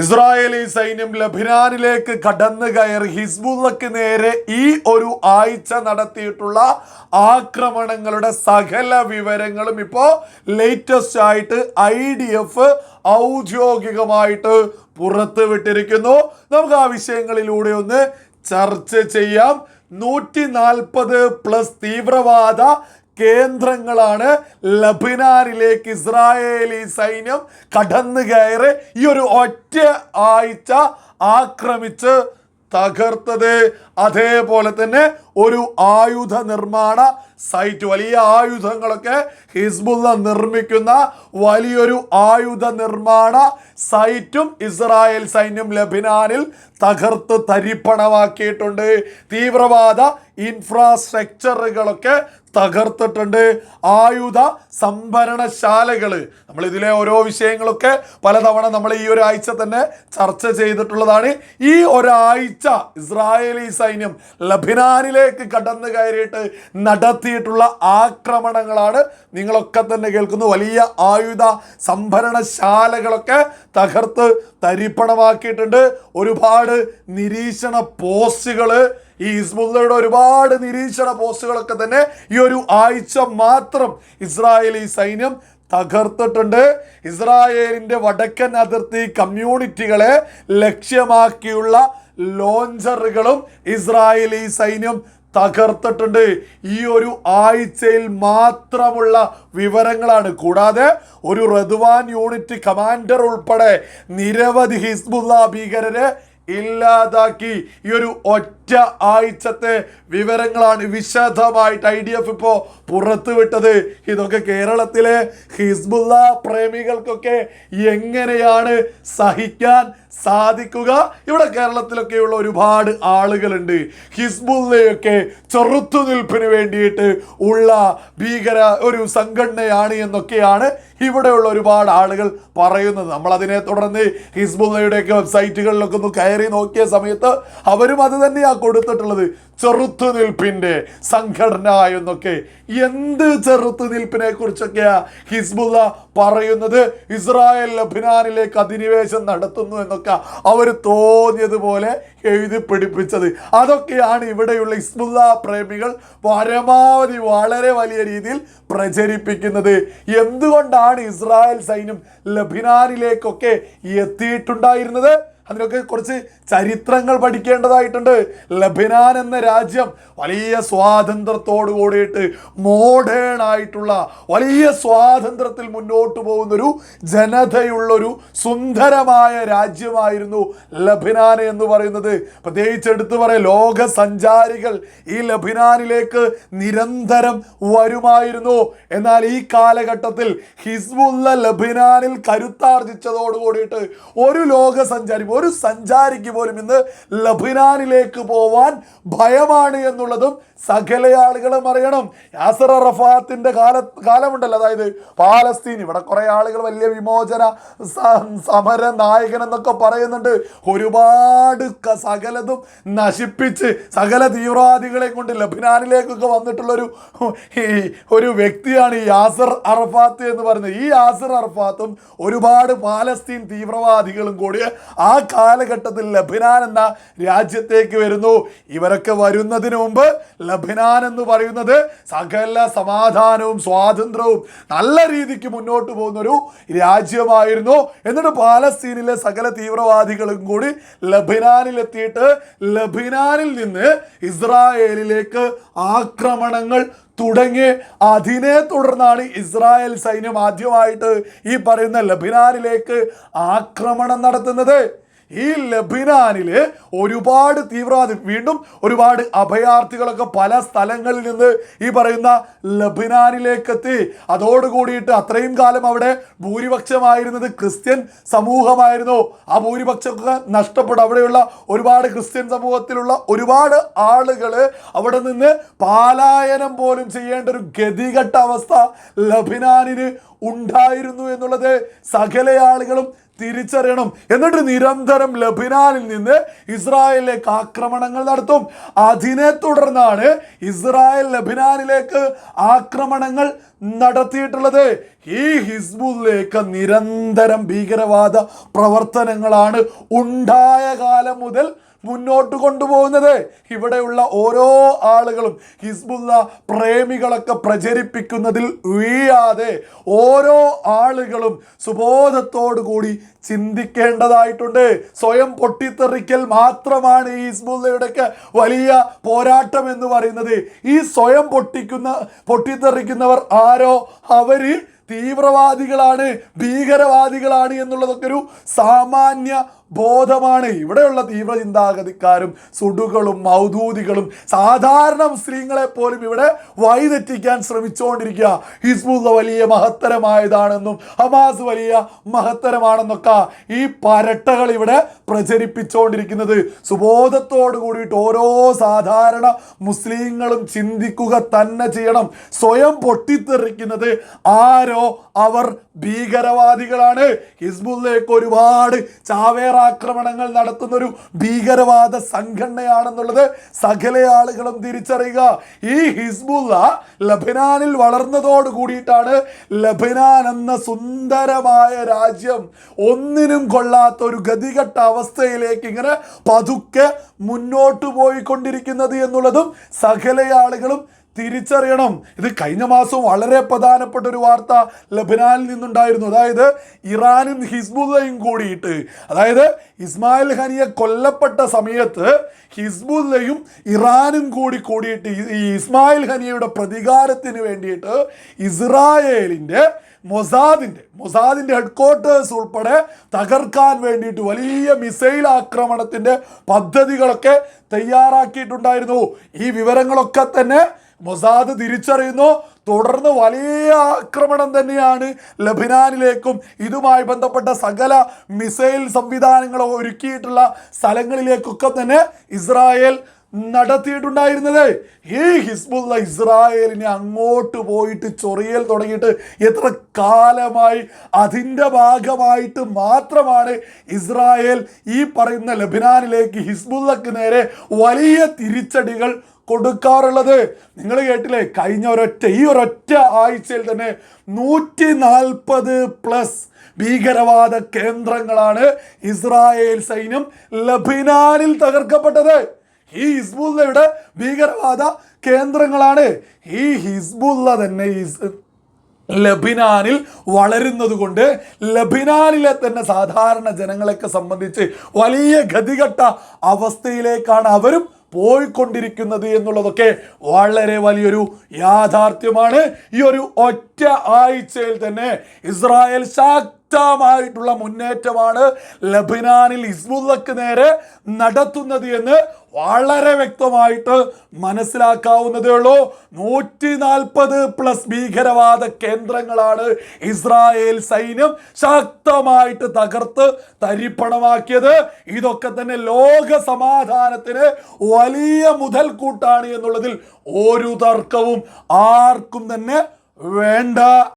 Israeli സൈന്യം ലബിനാനിലേക്ക് കടന്നു കയറി ഹിസ്ബുള്ളക്ക് നേരെ ഈ ഒരു ആഴ്ച നടത്തിയിട്ടുള്ള ആക്രമണങ്ങളുടെ സകല വിവരങ്ങളും ഇപ്പോൾ ലേറ്റസ്റ്റ് ആയിട്ട് ഐ ഡി എഫ് ഔദ്യോഗികമായിട്ട് പുറത്തുവിട്ടിരിക്കുന്നു. നമുക്ക് ആ വിഷയങ്ങളിലൂടെ ഒന്ന് ചർച്ച ചെയ്യാം. നൂറ്റി നാൽപ്പത് പ്ലസ് തീവ്രവാദ കേന്ദ്രങ്ങളാണ് ലബിനാനിലേക്ക് ഇസ്രായേലി സൈന്യം കടന്നു കയറി ഈ ഒരു ഒറ്റ ആഴ്ച ആക്രമിച്ച് തകർത്തത്. അതേപോലെ തന്നെ ഒരു ആയുധ നിർമ്മാണ സൈറ്റ് വലിയ ആയുധങ്ങളൊക്കെ ഹിസ്ബുള്ള നിർമ്മിക്കുന്ന വലിയൊരു ആയുധ നിർമ്മാണ സൈറ്റും ഇസ്രായേൽ സൈന്യം ലബിനാനിൽ തകർത്ത് തരിപ്പണമാക്കിയിട്ടുണ്ട്. തീവ്രവാദ ഇൻഫ്രാസ്ട്രക്ചറുകളൊക്കെ തകർത്തിട്ടുണ്ട്. ആയുധ സംഭരണശാലകൾ നമ്മൾ ഇതിലെ ഓരോ വിഷയങ്ങളൊക്കെ പലതവണ നമ്മൾ ഈ ഒരു ആഴ്ച തന്നെ ചർച്ച ചെയ്തിട്ടുള്ളതാണ്. ഈ ഒരാഴ്ച ഇസ്രായേലി സൈന്യം ലബിനാനിലേക്ക് കടന്നു കയറിയിട്ട് നടത്തിയിട്ടുള്ള ആക്രമണങ്ങളാണ് നിങ്ങളൊക്കെ തന്നെ കേൾക്കുന്നു. വലിയ ആയുധ സംഭരണശാലകളൊക്കെ തകർത്ത് തരിപ്പണമാക്കിയിട്ടുണ്ട്. ഒരുപാട് നിരീക്ഷണ പോസ്റ്റുകൾ ഈ ഹിസ്ബുള്ളയുടെ ഒരുപാട് നിരീക്ഷണ പോസ്റ്റുകളൊക്കെ തന്നെ ഈ ഒരു ആഴ്ച മാത്രം ഇസ്രായേലി സൈന്യം തകർത്തിട്ടുണ്ട്. ഇസ്രായേലിന്റെ വടക്കൻ അതിർത്തി കമ്മ്യൂണിറ്റികളെ ലക്ഷ്യമാക്കിയുള്ള ലോഞ്ചറുകളും ഇസ്രായേലി സൈന്യം തകർത്തിട്ടുണ്ട്. ഈ ഒരു ആഴ്ചയിൽ മാത്രമുള്ള വിവരങ്ങളാണ്. കൂടാതെ ഒരു റദ്വാൻ യൂണിറ്റ് കമാൻഡർ ഉൾപ്പെടെ നിരവധി ഹിസ്ബുല്ല ഭീകരരെ ഇല്ലാതാക്കി. ഈ ഒരു ഒറ്റ ആഴ്ചത്തെ വിവരങ്ങളാണ് വിശദമായിട്ട് ഐ ഡി എഫ് ഇപ്പോൾ പുറത്തുവിട്ടത്. ഇതൊക്കെ കേരളത്തിലെ ഹിസ്ബുള്ള പ്രേമികൾക്കൊക്കെ എങ്ങനെയാണ് സഹിക്കാൻ സാധിക്കുക? ഇവിടെ കേരളത്തിലൊക്കെയുള്ള ഒരുപാട് ആളുകളുണ്ട്. ഹിസ്ബുള്ളയൊക്കെ ചെറുത്തുനിൽപ്പിന് വേണ്ടിയിട്ട് ഉള്ള ഭീകര ഒരു സംഘടനയാണ് എന്നൊക്കെയാണ് ഇവിടെയുള്ള ഒരുപാട് ആളുകൾ പറയുന്നത്. നമ്മളതിനെ തുടർന്ന് ഹിസ്ബുള്ളയുടെയൊക്കെ വെബ്സൈറ്റുകളിലൊക്കെ ഒന്ന് കയറി നോക്കിയ സമയത്ത് അവരും അത് തന്നെയാണ് കൊടുത്തിട്ടുള്ളത് ചെറുത്തുനിൽപ്പിന്റെ സംഘടന എന്നൊക്കെ. എന്ത് ചെറുത്തുനിൽപ്പിനെ കുറിച്ചൊക്കെയാ ഹിസ്ബുല്ല പറയുന്നത്? ഇസ്രായേൽ ലബിനാനിലേക്ക് അധിനിവേശം നടത്തുന്നു എന്നൊക്കെ അവർ തോന്നിയതുപോലെ എഴുതി പിടിപ്പിച്ചത്. അതൊക്കെയാണ് ഇവിടെയുള്ള ഹിസ്ബുല്ല പ്രേമികൾ പരമാവധി വളരെ വലിയ രീതിയിൽ പ്രചരിപ്പിക്കുന്നത്. എന്തുകൊണ്ടാണ് ഇസ്രായേൽ സൈന്യം ലബിനാനിലേക്കൊക്കെ എത്തിയിട്ടുണ്ടായിരുന്നത്? അതിനൊക്കെ കുറച്ച് ചരിത്രങ്ങൾ പഠിക്കേണ്ടതായിട്ടുണ്ട്. ലബനാൻ എന്ന രാജ്യം വലിയ സ്വാതന്ത്ര്യത്തോട് കൂടിയിട്ട് മോഡേൺ ആയിട്ടുള്ള വലിയ സ്വാതന്ത്ര്യത്തിൽ മുന്നോട്ട് പോകുന്നൊരു ജനതയുള്ളൊരു സുന്ദരമായ രാജ്യമായിരുന്നു ലബിനാൻ എന്ന് പറയുന്നത്. പ്രത്യേകിച്ച് എടുത്തു പറയാം ലോക സഞ്ചാരികൾ ഈ ലബിനാനിലേക്ക് നിരന്തരം വരുമായിരുന്നു. എന്നാൽ ഈ കാലഘട്ടത്തിൽ ഹിസ്ബുള്ള ലബിനാനിൽ കരുത്താർജിച്ചതോടുകൂടിയിട്ട് ഒരു ലോക സഞ്ചാരി ഒരു സഞ്ചാരിക്ക് പോലും ഇന്ന് ലബിനാനിലേക്ക് പോവാൻ ഭയമാണ് എന്നുള്ളതും സകല ആളുകളും അറിയണം. യാസർ അറഫാത്തിന്റെ കാല കാലമുണ്ടല്ലോ. അതായത് പാലസ്തീൻ. ഇവിടെ കുറേ ആളുകൾ വലിയ വിമോചന സമര നായകൻ എന്നൊക്കെ പറയുന്നുണ്ട്. ഒരുപാട് സകലതും നശിപ്പിച്ച് സകല തീവ്രവാദികളെ കൊണ്ട് ലബിനാനിലേക്കൊക്കെ വന്നിട്ടുള്ളൊരു ഒരു വ്യക്തിയാണ് ഈ യാസർ അറഫാത്ത് എന്ന് പറയുന്നത്. ഈ യാസർ അറഫാത്തും ഒരുപാട് പാലസ്തീൻ തീവ്രവാദികളും കൂടി ആ കാലഘട്ടത്തിൽ ലഭിനാൻ എന്ന രാജ്യത്തേക്ക് വരുന്നു. ഇവരൊക്കെ വരുന്നതിന് മുമ്പ് ലഭിനാൻ എന്ന് പറയുന്നത് സകല സമാധാനവും സ്വാതന്ത്ര്യവും നല്ല രീതിക്ക് മുന്നോട്ട് പോകുന്ന ഒരു രാജ്യമായിരുന്നു. എന്നിട്ട് പാലസ്തീനിലെ സകല തീവ്രവാദികളും കൂടി ലഭിനാനിൽ എത്തിയിട്ട് ലഭിനാനിൽ നിന്ന് ഇസ്രായേലിലേക്ക് ആക്രമണങ്ങൾ തുടങ്ങി. അതിനെ തുടർന്നാണ് ഇസ്രായേൽ സൈന്യം ആദ്യമായിട്ട് ഈ പറയുന്ന ലഭിനാനിലേക്ക് ആക്രമണം നടത്തുന്നത്. ഈ ലബിനാനിൽ ഒരുപാട് തീവ്രവാദി വീണ്ടും ഒരുപാട് അഭയാർത്ഥികളൊക്കെ പല സ്ഥലങ്ങളിൽ നിന്ന് ഈ പറയുന്ന ലബിനാനിലേക്ക് എത്തി അതോടുകൂടിയിട്ട് അത്രയും കാലം അവിടെ ഭൂരിപക്ഷമായിരുന്നത് ക്രിസ്ത്യൻ സമൂഹമായിരുന്നു. ആ ഭൂരിപക്ഷമൊക്കെ നഷ്ടപ്പെട്ടു അവിടെയുള്ള ഒരുപാട് ക്രിസ്ത്യൻ സമൂഹത്തിലുള്ള ഒരുപാട് ആളുകൾ അവിടെ നിന്ന് പാലായനം പോലും ചെയ്യേണ്ട ഒരു ഗതികെട്ട അവസ്ഥ ലബിനാനിന് ഉണ്ടായിരുന്നു എന്നുള്ളത് സകല ആളുകളും തിരിച്ചറിയണം. എന്നിട്ട് നിരന്തരം ലബിനാനിൽ നിന്ന് ഇസ്രായേലിലേക്ക് ആക്രമണങ്ങൾ നടത്തും. അതിനെ തുടർന്നാണ് ഇസ്രായേൽ ലബിനാനിലേക്ക് ആക്രമണങ്ങൾ നടത്തിയിട്ടുള്ളത്. ഈ ഹിസ്ബുലേക്ക് നിരന്തരം ഭീകരവാദ പ്രവർത്തനങ്ങളാണ് ഉണ്ടായ കാലം മുതൽ മുന്നോട്ട് കൊണ്ടുപോകുന്നത്. ഇവിടെയുള്ള ഓരോ ആളുകളും ഹിസ്ബുല്ല പ്രേമികളൊക്കെ പ്രചരിപ്പിക്കുന്നതിൽ വീഴാതെ ഓരോ ആളുകളും സുബോധത്തോടു കൂടി ചിന്തിക്കേണ്ടതായിട്ടുണ്ട്. സ്വയം പൊട്ടിത്തെറിക്കൽ മാത്രമാണ് ഈ ഹിസ്ബുല്ലയുടെയൊക്കെ വലിയ പോരാട്ടം എന്ന് പറയുന്നത്. ഈ സ്വയം പൊട്ടിക്കുന്ന പൊട്ടിത്തെറിക്കുന്നവർ ആരോ? അവർ തീവ്രവാദികളാണ് ഭീകരവാദികളാണ് എന്നുള്ളതൊക്കെ ഒരു സാമാന്യ ബോധമാണ്. ഇവിടെയുള്ള തീവ്ര ചിന്താഗതിക്കാരും സുഡുകളും മൗദൂദികളും സാധാരണ മുസ്ലിങ്ങളെ പോലും ഇവിടെ വഴിതെറ്റിക്കാൻ ശ്രമിച്ചുകൊണ്ടിരിക്കുക. ഹിസ്ബുള്ള വലിയ മഹത്തരമായതാണെന്നും ഹമാസ് വലിയ മഹത്തരമാണെന്നൊക്കെ ഈ പരട്ടകൾ ഇവിടെ പ്രചരിപ്പിച്ചുകൊണ്ടിരിക്കുന്നത്. സുബോധത്തോട് കൂടിയിട്ട് ഓരോ സാധാരണ മുസ്ലിങ്ങളും ചിന്തിക്കുക തന്നെ ചെയ്യണം. സ്വയം പൊട്ടിത്തെറിക്കുന്നത് ആരോ അവർ ഭീകരവാദികളാണ്. ഹിസ്ബുള്ളേക്ക് ഒരുപാട് ചാവേർ ആക്രമണങ്ങൾ നടത്തുന്ന ഒരു ഭീകരവാദ സംഘടനയാണെന്നുള്ളത് സകല ആളുകളും തിരിച്ചറിയുക. ഈ ഹിസ്ബുല്ല ലബനാനിൽ വളർന്നതോട് കൂടിയിട്ടാണ് ലബനാൻ എന്ന സുന്ദരമായ രാജ്യം ഒന്നിനും കൊള്ളാത്ത ഒരു ഗതികെട്ട അവസ്ഥയിലേക്ക് ഇങ്ങനെ പതുക്കെ മുന്നോട്ട് പോയിക്കൊണ്ടിരിക്കുന്നത് എന്നുള്ളതും സകല ആളുകളും തിരിച്ചറിയണം. ഇത് കഴിഞ്ഞ മാസം വളരെ പ്രധാനപ്പെട്ട ഒരു വാർത്ത ലബനാനിൽ നിന്നുണ്ടായിരുന്നു. അതായത് ഇറാനും ഹിസ്ബുല്ലയും കൂടിയിട്ട്. അതായത് ഇസ്മായിൽ ഹനിയെ കൊല്ലപ്പെട്ട സമയത്ത് ഹിസ്ബുല്ലയും ഇറാനും കൂടി കൂടിയിട്ട് ഈ- ഇസ്മായിൽ ഹനിയയുടെ പ്രതികാരത്തിന് വേണ്ടിയിട്ട് ഇസ്രായേലിന്റെ മൊസാദിന്റെ മൊസാദിന്റെ ഹെഡ്ക്വാർട്ടേഴ്സ് ഉൾപ്പെടെ തകർക്കാൻ വേണ്ടിയിട്ട് വലിയ മിസൈൽ ആക്രമണത്തിന്റെ പദ്ധതികളൊക്കെ തയ്യാറാക്കിയിട്ടുണ്ടായിരുന്നു. ഈ വിവരങ്ങളൊക്കെ തന്നെ മൊസാദ് തിരിച്ചറിയുന്നു. തുടർന്ന് വലിയ ആക്രമണം തന്നെയാണ് ലബിനാനിലേക്കും ഇതുമായി ബന്ധപ്പെട്ട സകല മിസൈൽ സംവിധാനങ്ങൾ ഒരുക്കിയിട്ടുള്ള സ്ഥലങ്ങളിലേക്കൊക്കെ തന്നെ ഇസ്രായേൽ നടത്തിയിട്ടുണ്ടായിരുന്നത്. ഈ ഹിസ്ബുള്ള ഇസ്രായേലിനെ അങ്ങോട്ട് പോയിട്ട് ചൊറിയൽ തുടങ്ങിയിട്ട് എത്ര കാലമായി അതിന്റെ ഭാഗമായിട്ട് മാത്രമാണ് ഇസ്രായേൽ ഈ പറയുന്ന ലബിനാനിലേക്ക് ഹിസ്ബുള്ളക്ക് നേരെ വലിയ തിരിച്ചടികൾ കൊടുക്കാറുള്ളത്. നിങ്ങൾ കേട്ടില്ലേ? കഴിഞ്ഞ ഒരൊറ്റ ഈ ഒരൊറ്റ ആഴ്ചയിൽ തന്നെ നൂറ്റി നാൽപ്പത് പ്ലസ് ഭീകരവാദ കേന്ദ്രങ്ങളാണ് ഇസ്രായേൽ സൈന്യം ലബിനാനിൽ തകർക്കപ്പെട്ടത്. ഈ ഹിസ്ബുള്ളയുടെ ഭീകരവാദ കേന്ദ്രങ്ങളാണ്. ഈ ഹിസ്ബുള്ള തന്നെ ലബിനാനിൽ വളരുന്നത് കൊണ്ട് ലബിനാനിലെ തന്നെ സാധാരണ ജനങ്ങളെയൊക്കെ സംബന്ധിച്ച് വലിയ ഗതികെട്ട അവസ്ഥയിലേക്കാണ് അവരും പോയിക്കൊണ്ടിരിക്കുന്നത് എന്നുള്ളതൊക്കെ വളരെ വലിയൊരു യാഥാർത്ഥ്യമാണ്. ഈ ഒരു ഒറ്റ ആഴ്ചയിൽ തന്നെ ഇസ്രായേൽ ശക്തമായിട്ടുള്ള മുന്നേറ്റമാണ് ലബിനാനിൽ ഇസ്മുല്ലക്ക് നേരെ നടത്തുന്നത് എന്ന് വളരെ വ്യക്തമായിട്ട് മനസ്സിലാക്കാവുന്നതേ ഉള്ളൂ. നൂറ്റി നാൽപ്പത് പ്ലസ് ഭീകരവാദ കേന്ദ്രങ്ങളാണ് ഇസ്രായേൽ സൈന്യം ശക്തമായിട്ട് തകർത്ത് തരിപ്പണമാക്കിയത്. ഇതൊക്കെ തന്നെ ലോക സമാധാനത്തിന് വലിയ മുതൽക്കൂട്ടാണ് എന്നുള്ളതിൽ ഒരു തർക്കവും ആർക്കും തന്നെ വേണ്ട.